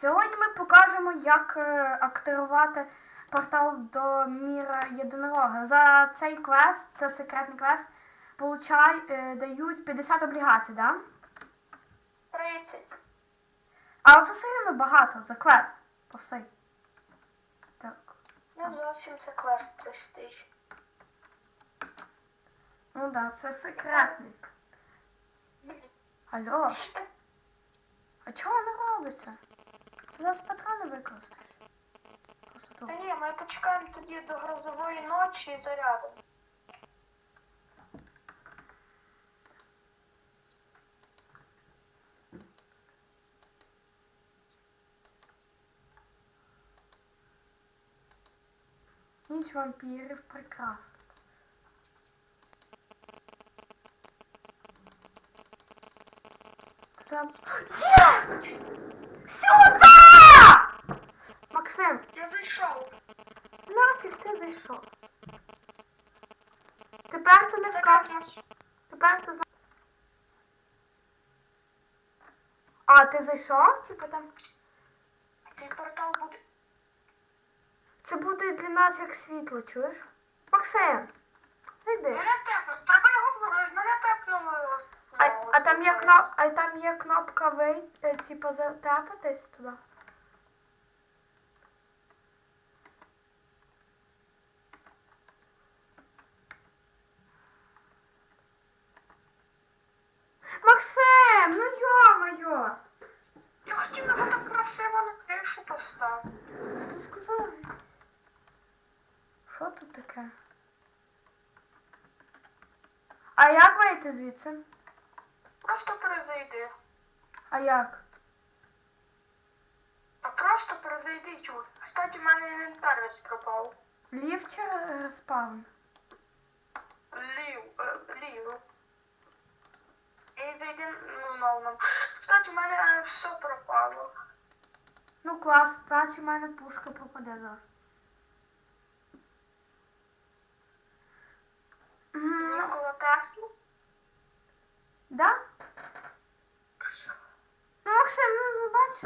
Сьогодні ми покажемо, як е, активувати портал до міра єдинорога. За цей квест, це секретний квест, получай, е, дають 50 облігацій, да? 30. Але це сильно багато за квест. Простий. Так. Ну, зовсім це квест простий. Ну да, це секретний. Алло, а чого не робиться? Ти зараз патрони використаєш. Просто Та тут. ні, ми почекаємо тоді до грозової ночі і зарядом. Ніч вампірів прекрасно. Там... Є! Сюди! Максим, Я зайшов. нафіг ти зайшов? Тепер ти не Так Тепер ти за... А, ти зайшов? Типу там... цей портал буде. Це буде для нас як світло, чуєш? Максим, йди. Мене тепнуло. Треба його в- мене тепнуло. А, а там є кноп, а там є кнопка вийти, типу, затепатись туди. Максим, ну йо-моє! Я хотів його так красиво на кришу поставити. Ти сказав. Що тут таке? А як вийти звідси? Просто перезайди. А як? Та просто перезайди, Юр. Кстати, в мене інвентар весь пропав. Лів чи респаун? Кстати, у мене е, все пропало. Ну клас, кстати, у мене пушка пропаде зараз. Нікола Теслу? Да? Ну, Максим, ну, ну бачиш.